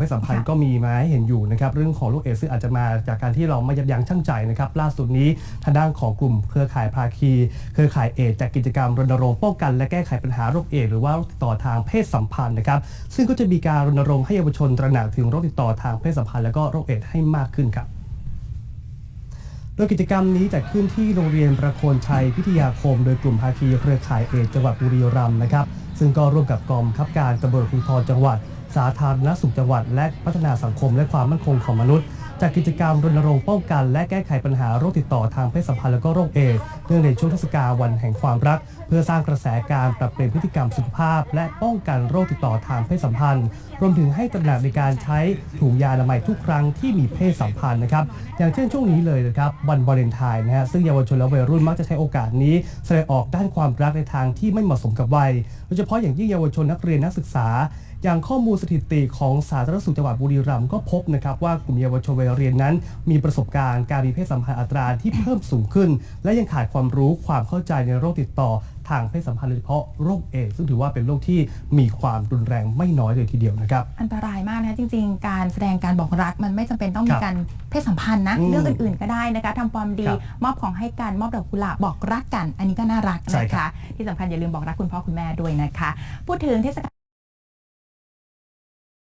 เพศสัมพันธ์ค่ะก็มีมาให้เห็นอยู่นะครับเรื่องของโรคเอดส์ซึ่งอาจจะมาจากการที่เราไม่ยับยั้งชั่งใจนะครับล่าสุดนี้ทางด้านของกลุ่มเครือข่ายภาคี เครือข่ายเอดส์จากกิจกรรมรณรงค์ป้องกัน และแก้ไขปัญหาโรคเอดส์หรือว่าโรคติดต่อทางเพศสัมพันธ์นะครับซึ่งก็จะมีการรณรงค์ให้เยาวชนตระหนักถึงโรคติดต่อทางเพศสัมพันธ์และก็โรคเอดส์ให้มากขึ้นครับโดยกิจกรรมนี้จัดขึ้นที่โรงเรียนประโคนชัยพิทยาคม โดยกลุ่มภาคีเครือข่ายเอดส์จังหวัดบุรีรัมย์นะครับ ซึ่งก็ร่วมกับกองบังคับการตำรวจภูธรจังหวัด สาธารณสุขจังหวัด และพัฒนาสังคมและความมั่นคงของมนุษย์ จัดกิจกรรมรณรงค์ป้องกัน และแก้ไขปัญหาโรคติดต่อทางเพศสัมพันธ์และก็โรคเอดส์เนื่องในช่วงเทศกาลวันแห่งความรัก เพื่อสร้างกระแสการปรับเปลี่ยนพฤติกรรมสุขภาพ และป้องกันโรคติดต่อทางเพศสัมพันธ์ รวมถึงให้ตระหนักในการใช้ถุงยาอนามัยทุกครั้งที่มีเพศสัมพันธ์นะครับอย่างเช่นช่วงนี้เลยนะครับวันวาเลนไทน์นะฮะซึ่งเยาวชนและวัยรุ่นมักจะใช้โอกาสนี้ แสดงออกด้านความรักในทางที่ไม่เหมาะสมกับวัยโดยเฉพาะอย่างยิ่งเยาวชนนักเรียนนักศึกษา อย่างข้อมูลสถิติของสาธารณสุขจังหวัดบุรีรัมย์ก็พบนะครับว่ากลุ่มเยาวชนวัยเรียนนั้น มีประสบการณ์การมีเพศสัมพันธ์อัตราที่เพิ่มสูงขึ้น และยังขาดความรู้ความเข้าใจในโรคติดต่อทางเพศสัมพันธ์โดยเฉพาะโรคเอดส์ซึ่งถือว่าเป็นโรคที่มีความรุนแรงไม่น้อยเลยทีเดียวนะครับ อันตรายมากนะคะจริง ๆ การแสดงการบอกรักมันไม่จำเป็นต้องคมีรับการเพศสัมพันธ์นะอืมเรื่องอื่นๆก็ได้นะคะทำความดีครับมอบของให้กันมอบดอกกุหลาบบอกรักกัน อันนี้ก็น่ารักใช่นะครัคะบที่สำคัญอย่าลืมบอกรักคุณพ่อคุณแม่ด้วยนะคะ พูดถึงเทศกาล